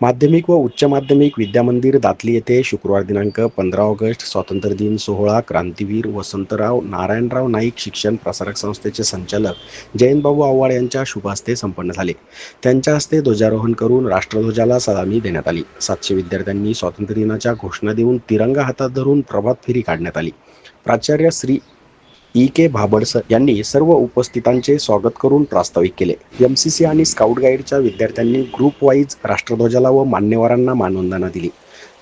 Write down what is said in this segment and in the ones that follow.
माध्यमिक व उच्च माध्यमिक विद्यामंदिर दातली येथे शुक्रवार दिनांक पंधरा ऑगस्ट स्वातंत्र्य दिन सोहळा क्रांतीवीर वसंतराव नारायणराव नाईक शिक्षण प्रसारक संस्थेचे संचालक जयंतबाबू आव्हाड यांच्या शुभ हस्ते संपन्न झाले. त्यांच्या हस्ते ध्वजारोहण करून राष्ट्रध्वजाला सलामी देण्यात आली. सातशे विद्यार्थ्यांनी स्वातंत्र्य दिनाच्या घोषणा देऊन तिरंगा हातात धरून प्रभात फेरी काढण्यात आली. प्राचार्य श्री ई के भाबडसर यांनी सर्व उपस्थितांचे स्वागत करून प्रास्ताविक केले. एम सी सी आणि स्काउट गाईडच्या विद्यार्थ्यांनी ग्रुप वाईज राष्ट्रध्वजाला व मान्यवरांना मानवंदना दिली.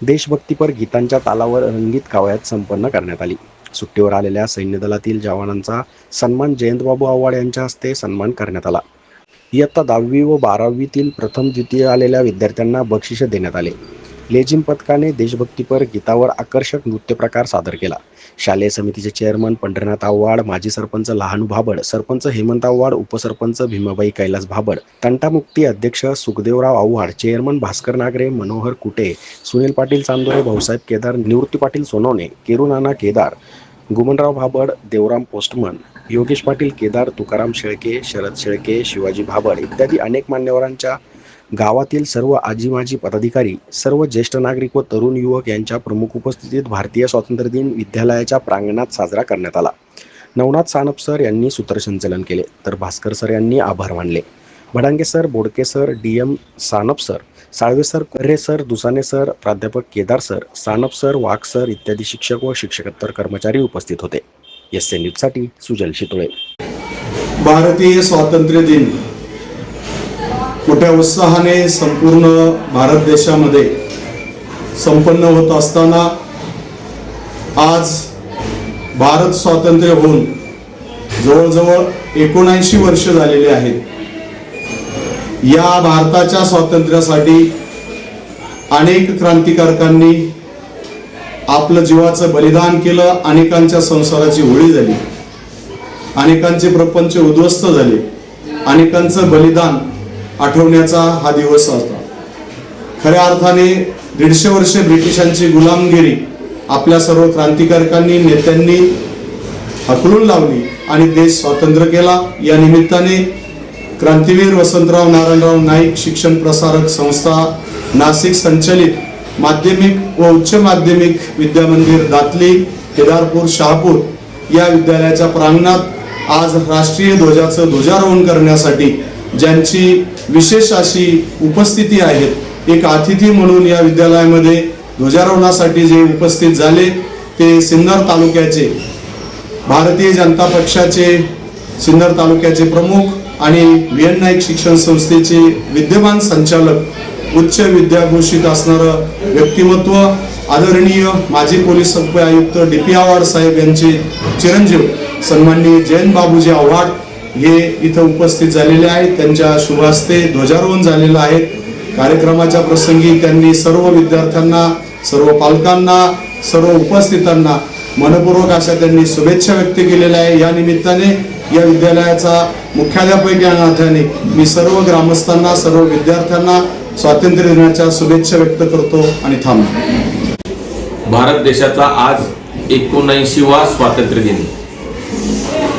देशभक्तीपर गीतांच्या तालावर रंगीत कावयात संपन्न करण्यात आली. सुट्टीवर आलेल्या सैन्य दलातील जवानांचा सन्मान जयंतबाबू आव्हाड यांच्या हस्ते सन्मान करण्यात आला. इयत्ता दहावी व बारावीतील प्रथम द्वितीय आलेल्या विद्यार्थ्यांना बक्षिसे देण्यात आले. लेझिम पथकाने देशभक्तीपर गीतावर आकर्षक नृत्य प्रकार सादर केला. शालेय समितीचे चेअरमन पंढरनाथ आव्हाड माजी सरपंच लहानू भाबड सरपंच हेमंत आव्हाड उपसरपंच भीमाबाई कैलास भाबड तंटामुक्ती अध्यक्ष सुखदेवराव आव्हाड चेअरमन भास्कर नागरे मनोहर कुटे सुनील पाटील चांदोरे भाऊसाहेब केदार निवृत्ती पाटील सोनवणे केरुनाना केदार गुमनराव भाबड देवराम पोस्टमन योगेश पाटील केदार तुकाराम शेळके शरद शेळके शिवाजी भाबड इत्यादी अनेक मान्यवरांच्या गावातील सर्व आजी माजी पदाधिकारी सर्व ज्येष्ठ नागरिक व तरुण युवक यांच्या प्रमुख उपस्थितीत भारतीय स्वातंत्र्य दिन विद्यालयाच्या प्रांगणात साजरा करण्यात आला. नवनाथ सानप सर यांनी सूत्रसंचलन केले तर भास्कर सर यांनी आभार मानले. Bhadange sir Bodke sir D M Sanap sir Salve sir Karre sir Dusane sir प्राध्यापक Kedar sir Sanap sir Wagh sir इत्यादी शिक्षक व शिक्षकोत्तर कर्मचारी उपस्थित होते. एस एन न्यूजसाठी सुजल शितोळे. भारतीय स्वातंत्र्य दिन मोठ्या उत्साहाने संपूर्ण भारत देशामध्ये संपन्न होत असताना आज भारत स्वातंत्र्य होऊन जवळजवळ एकोणऐंशी वर्ष झालेली आहेत. या भारताच्या स्वातंत्र्यासाठी अनेक क्रांतिकारकांनी आपलं जीवाचं बलिदान केलं अनेकांच्या संसाराची होळी झाली अनेकांचे प्रपंच उद्ध्वस्त झाले अनेकांचं बलिदान आठवण्याचा हा दिवस होता खऱ्या अर्थाने दीडशे वर्ष ब्रिटिशांची गुलामगिरी आपल्या सर्व क्रांतिकारकांनी नेत्यांनी हकलून लावली आणि देश स्वातंत्र्य केला. या निमित्ताने क्रांतीवीर वसंतराव नारायणराव नाईक शिक्षण प्रसारक संस्था नाशिक संचलित माध्यमिक व उच्च माध्यमिक विद्यामंदिर दातली केदारपूर शहापूर या विद्यालयाच्या प्रांगणात आज राष्ट्रीय ध्वजाचं ध्वजारोहण करण्यासाठी ज्यांची विशेष अशी उपस्थिती आहे एक अतिथी म्हणून या विद्यालयामध्ये ध्वजारोहणासाठी जे उपस्थित झाले ते सिन्नर तालुक्याचे भारतीय जनता पक्षाचे सिन्नर तालुक्याचे प्रमुख आणि व्हीएन नाईक शिक्षण संस्थेचे विद्यमान संचालक उच्च विद्याभूषित असणारं व्यक्तिमत्व आदरणीय माजी पोलीस उप आयुक्त डी पी आव्हाड साहेब यांचे चिरंजीव सन्माननीय जयंत बाबूजी आव्हाड हे इथं उपस्थित झालेले आहेत. त्यांच्या शुभास्ते ध्वजारोहण झालेलं आहे. कार्यक्रमाच्या प्रसंगी त्यांनी सर्व विद्यार्थ्यांना सर्व पालकांना सर्व उपस्थितांना मनपूर्वक अशा त्यांनी शुभेच्छा व्यक्त केलेल्या आहे. या निमित्ताने या विद्यालयाचा मुख्याध्यापक या नात्याने मी सर्व ग्रामस्थांना सर्व विद्यार्थ्यांना स्वातंत्र्य दिनाच्या शुभेच्छा व्यक्त करतो आणि थांबतो. भारत देशाचा आज एकोणऐंशीवा स्वातंत्र्य दिन.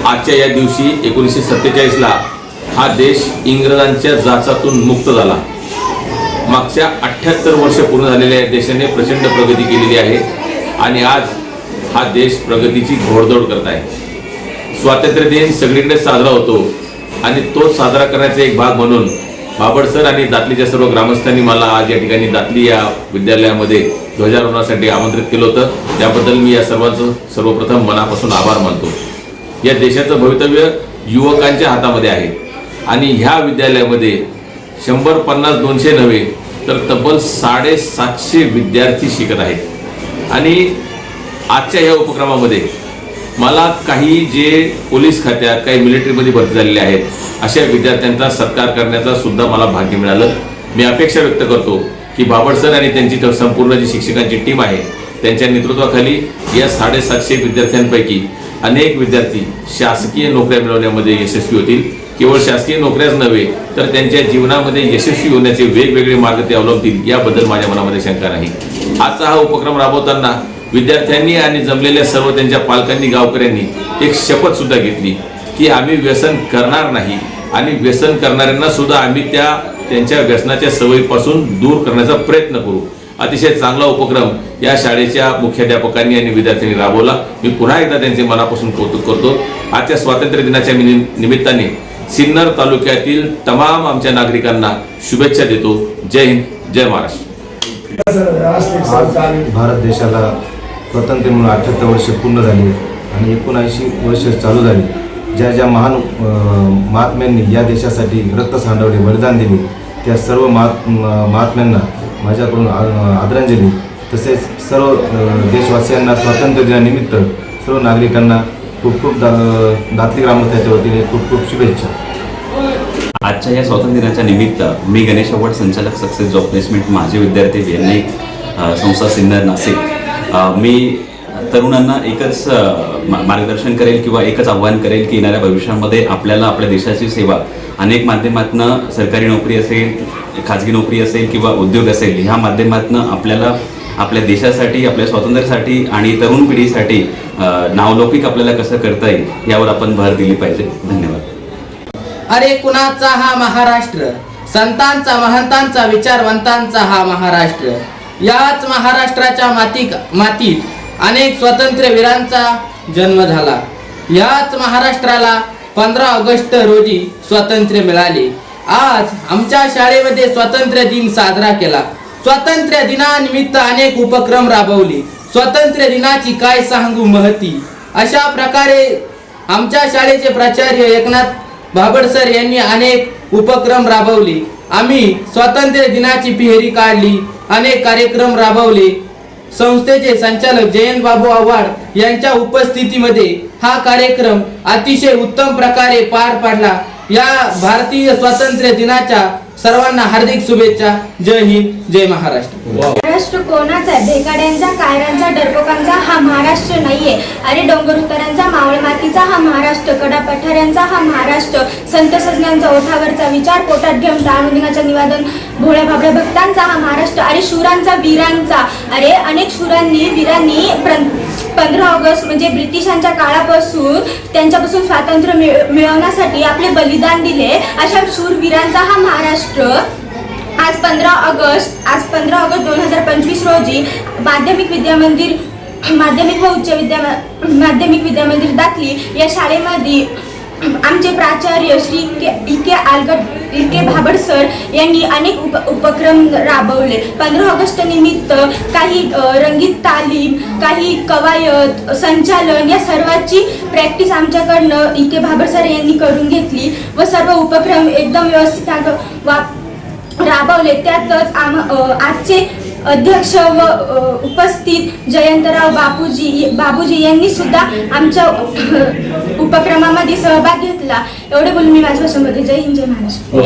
आजच्या या दिवशी एकोणीसशे सत्तेचाळीसला हा देश इंग्रजांच्या जाचातून मुक्त झाला. मागच्या अठ्ठ्याहत्तर वर्ष पूर्ण झालेल्या या देशाने प्रचंड प्रगती केलेली आहे आणि आज हा देश प्रगतीची घोडदौड करत आहे. स्वातंत्र्य दिन सगळीकडे साजरा होतो आणि तो साजरा करण्याचा एक भाग म्हणून बाबड सर आणि दातलीच्या सर्व ग्रामस्थांनी मला आज या ठिकाणी दातली या विद्यालयामध्ये ध्वजारोहणासाठी आमंत्रित केलं होतं. त्याबद्दल मी या सर्वांचं सर्वप्रथम मनापासून आभार मानतो. या देशाचं भवितव्य युवकांच्या हातामध्ये आहे. आणि ह्या विद्यालयामध्ये शंभर पन्नास दोनशे नव्हे तर तब्बल साडेसातशे विद्यार्थी शिकत आहेत. आणि आजच्या ह्या उपक्रमामध्ये मला काही जे पोलीस खात्यात काही मिलिटरीमध्ये भरती झालेले आहेत अशा विद्यार्थ्यांचा सत्कार करण्याचा सुद्धा मला भाग्य मिळालं. मी अपेक्षा व्यक्त करतो की बाबड सर आणि त्यांची संपूर्ण जी शिक्षकांची टीम आहे त्यांच्या नेतृत्वाखाली या साडेसातशे विद्यार्थ्यांपैकी अनेक विद्यार्थी शासकीय नोकऱ्या मिळवण्यामध्ये यशस्वी होतील. केवळ शासकीय नोकऱ्याच नव्हे तर त्यांच्या जीवनामध्ये यशस्वी होण्याचे वेगवेगळे मार्ग ते अवलंबतील याबद्दल माझ्या मनामध्ये शंका नाही. आजचा हा उपक्रम राबवताना विद्यार्थ्यांनी आणि जमलेल्या सर्व त्यांच्या पालकांनी गावकऱ्यांनी एक शपथ सुद्धा घेतली की आम्ही व्यसन करणार नाही आणि व्यसन करणाऱ्यांना सुद्धा आम्ही त्या त्यांच्या व्यसनाच्या सवयीपासून दूर करण्याचा प्रयत्न करू. अतिशय चांगला उपक्रम या शाळेच्या मुख्याध्यापकांनी आणि विद्यार्थ्यांनी राबवला. मी पुन्हा एकदा त्यांचे मनापासून कौतुक करतो. आजच्या स्वातंत्र्य दिनाच्या निमित्ताने सिन्नर तालुक्यातील तमाम आमच्या नागरिकांना शुभेच्छा देतो. जय हिंद जय महाराष्ट्र. भारत देशाला स्वातंत्र्य म्हणून अठ्याहत्तर वर्ष पूर्ण झाली आणि एकोणऐंशी वर्ष चालू झाली. ज्या ज्या महान महात्म्यांनी या देशासाठी रक्त सांडवले बलिदान दिले त्या सर्व महात महात्म्यांना माझ्याकडून आदरांजली. तसेच सर्व देशवासियांना स्वातंत्र्य दिनानिमित्त सर्व नागरिकांना खूप खूप दा दातली ग्रामस्थाच्या वतीने खूप खूप शुभेच्छा. आजच्या या स्वातंत्र्य दिनाच्या निमित्त मी गणेश अवॉर्ड संचालक सक्सेस जॉब प्लेसमेंट माझे विद्यार्थी व्ही संस्था सिन्नर नाशिक. मी तरुणांना एकच मा- मार्गदर्शन करेल किंवा एकच आव्हान करेल की येणाऱ्या भविष्यामध्ये आपल्याला आपल्या देशाची सेवा अनेक माध्यमातून सरकारी नोकरी असेल खाजगी नोकरी असेल किंवा उद्योग असेल ह्या माध्यमातून आपल्याला आपल्या देशासाठी आपल्या स्वातंत्र्यासाठी आणि तरुण पिढीसाठी नावलौकिक आपल्याला कसं करता येईल यावर आपण भर दिली पाहिजे. धन्यवाद. अरे कुणाचा हा महाराष्ट्र? संतांचा महंतांचा विचारवंतांचा हा महाराष्ट्र. याच महाराष्ट्राच्या माती मातीत अनेक स्वातंत्र्य वीरांचा जन्म झाला. याच महाराष्ट्राला पंधरा ऑगस्ट रोजी स्वातंत्र्य मिळाले. आज आमच्या शाळेमध्ये स्वातंत्र्य दिन साजरा केला. स्वातंत्र्य दिनानिमित्त अनेक उपक्रम राबवले. स्वातंत्र्य दिनाची काय सांगू महती? अशा प्रकारे आमच्या शाळेचे प्राचार्य एकनाथ भाबड सर यांनी अनेक उपक्रम राबवले. आम्ही स्वातंत्र्य दिनाची फेरी काढली. अनेक कार्यक्रम राबवले. संस्थेचे संचालक जयंत बाबू आव्हाड यांच्या उपस्थितीमध्ये हा कार्यक्रम अतिशय उत्तम प्रकारे पार पाडला. या भारतीय स्वातंत्र्य दिनाच्या सर्वांना हार्दिक शुभेच्छा. जय हिंद जय महाराष्ट्र. महाराष्ट्र कोणाचा आहे? भेकाड्यांचा कायरांचा डरपोकांचा हा महाराष्ट्र नाहीये. अरे डोंगर उतारांचा मावळ मातीचा हा महाराष्ट्र कडा पठाऱ्यांचा हा महाराष्ट्र. संत सजण्यांचा ओठावरचा विचार पोटात घेऊन दारुनिंगाच्या निवादन. भोळ्या भाबड्या भक्तांचा हा महाराष्ट्र अरे शूरांचा वीरांचा. अरे अनेक शूरांनी वीरांनी पंधरा ऑगस्ट म्हणजे ब्रिटिशांच्या काळापासून त्यांच्यापासून स्वातंत्र्य मिळ- मिळवण्यासाठी आपले बलिदान दिले. अशा शूरवीरांचा हा महाराष्ट्र आज पंधरा ऑगस्ट आज पंधरा ऑगस्ट दोन हजार पंचवीस रोजी माध्यमिक विद्यामंदिर माध्यमिक व उच्च विद्या माध्यमिक विद्यामंदिर दाखली या शाळेमध्ये आमचे प्राचार्य श्री के इ के आलगट के भाबड सर यांनी अनेक उप उपक्रम राबवले. पंधरा ऑगस्ट निमित्त काही रंगीत तालीम काही कवायत संचालन या सर्वाची प्रॅक्टिस आमच्याकडनं इ के भाबड सर यांनी करून घेतली व सर्व उपक्रम एकदम व्यवस्थित राबवले. त्यातच आम आजचे अध्यक्ष व उपस्थित जयंतराव बापूजी बाबूजी यांनी सुद्धा आमच्या उपक्रमामध्ये सहभाग घेतला. एवढे बोलून मी माझ्या भाषेमध्ये जय हिंद जय महाराष्ट्र. हो,